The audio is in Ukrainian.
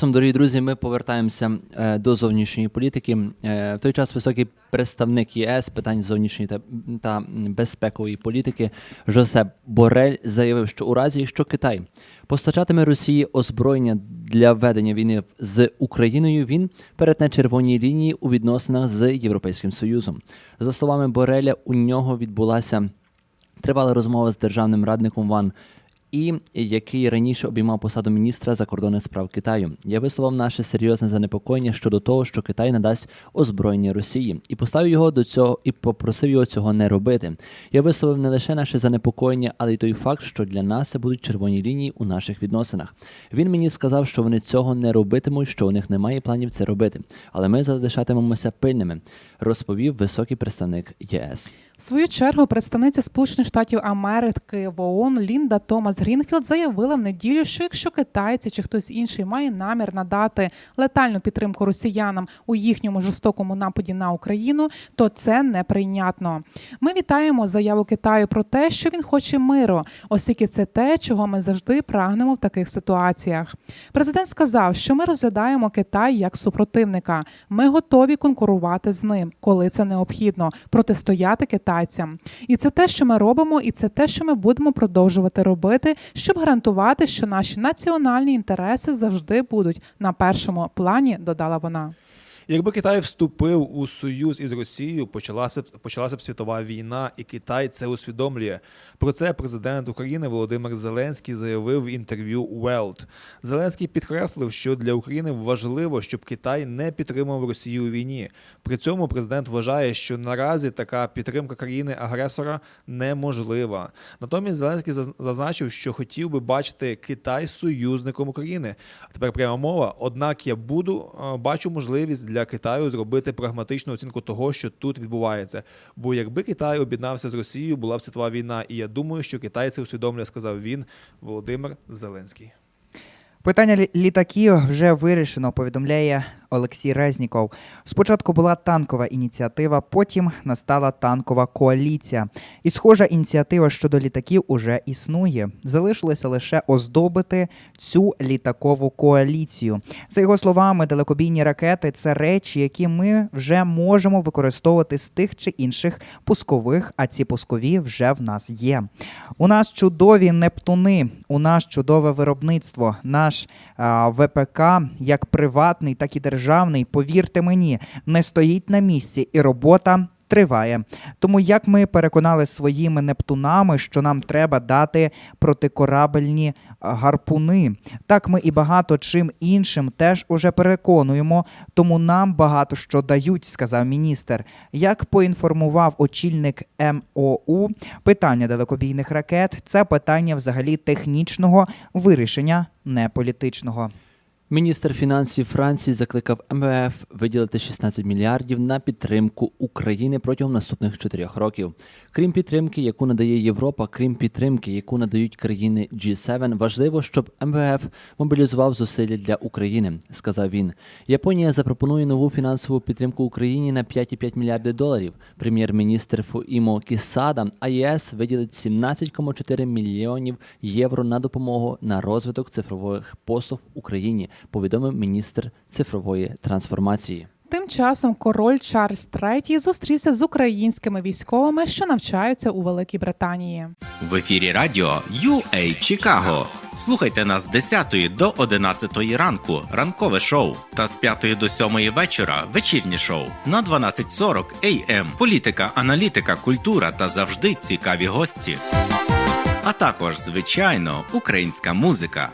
часом, дорогі друзі, ми повертаємося е, до зовнішньої політики. Е, В той час високий представник ЄС питань зовнішньої та, та безпекової політики Жосеп Борель заявив, що у разі, якщо Китай постачатиме Росії озброєння для ведення війни з Україною, він перетне червоні лінії у відносинах з Європейським Союзом. За словами Бореля, у нього відбулася тривала розмова з державним радником Ван і який раніше обіймав посаду міністра закордонних справ Китаю. Я висловив наше серйозне занепокоєння щодо того, що Китай надасть озброєння Росії, і поставив його до цього і попросив його цього не робити. Я висловив не лише наше занепокоєння, але й той факт, що для нас це будуть червоні лінії у наших відносинах. Він мені сказав, що вони цього не робитимуть, що у них немає планів це робити. Але ми залишатимемося пильними, розповів високий представник ЄС. В свою чергу представниця Сполучених Штатів Америки в ООН Лінда Томас Грінфілд заявила в неділю, що якщо китайці чи хтось інший має намір надати летальну підтримку росіянам у їхньому жорстокому нападі на Україну, то це неприйнятно. Ми вітаємо заяву Китаю про те, що він хоче миру, оскільки це те, чого ми завжди прагнемо в таких ситуаціях. Президент сказав, що ми розглядаємо Китай як супротивника. Ми готові конкурувати з ним, коли це необхідно, протистояти китайцям. І це те, що ми робимо, і це те, що ми будемо продовжувати робити, щоб гарантувати, що наші національні інтереси завжди будуть на першому плані, додала вона. Якби Китай вступив у союз із Росією, почалася б почалася б світова війна, і Китай це усвідомлює. Про це президент України Володимир Зеленський заявив в інтерв'ю Welt. Зеленський підкреслив, що для України важливо, щоб Китай не підтримував Росію у війні. При цьому президент вважає, що наразі така підтримка країни-агресора неможлива. Натомість Зеленський зазначив, що хотів би бачити Китай союзником України. Тепер пряма мова. Однак я буду е, бачу можливість для Китаю зробити прагматичну оцінку того, що тут відбувається. Бо якби Китай об'єднався з Росією, була б світова війна. І я думаю, що Китай це усвідомлює, сказав він, Володимир Зеленський. Питання літаків вже вирішено, повідомляє Олексій Резніков. Спочатку була танкова ініціатива, потім настала танкова коаліція. І схожа ініціатива щодо літаків уже існує. Залишилося лише оздобити цю літакову коаліцію. За його словами, далекобійні ракети це речі, які ми вже можемо використовувати з тих чи інших пускових, а ці пускові вже в нас є. У нас чудові нептуни, у нас чудове виробництво. Наш а, ВПК, як приватний, так і державний, повірте мені, не стоїть на місці, і робота. Триває. Тому як ми переконали своїми нептунами, що нам треба дати протикорабельні гарпуни, так ми і багато чим іншим теж уже переконуємо, тому нам багато що дають, сказав міністр. Як поінформував очільник МОУ, питання далекобійних ракет це питання взагалі технічного вирішення, не політичного. Міністр фінансів Франції закликав МВФ виділити 16 мільярдів на підтримку України протягом наступних чотирьох років. Крім підтримки, яку надає Європа, крім підтримки, яку надають країни G7, важливо, щоб МВФ мобілізував зусилля для України, сказав він. Японія запропонує нову фінансову підтримку Україні на 5,5 мільярди доларів. Прем'єр-міністр Фуімо Кісада, а ЄС виділить 17,4 мільйонів євро на допомогу на розвиток цифрових послуг в Україні, повідомив міністр цифрової трансформації. Тим часом король Чарльз III зустрівся з українськими військовими, що навчаються у Великій Британії. В ефірі радіо UA Чикаго. Слухайте нас з 10 до 11 ранку, ранкове шоу, та з 5 до 7 вечора вечірнє шоу на 12.40 AM. Політика, аналітика, культура та завжди цікаві гості. А також, звичайно, українська музика.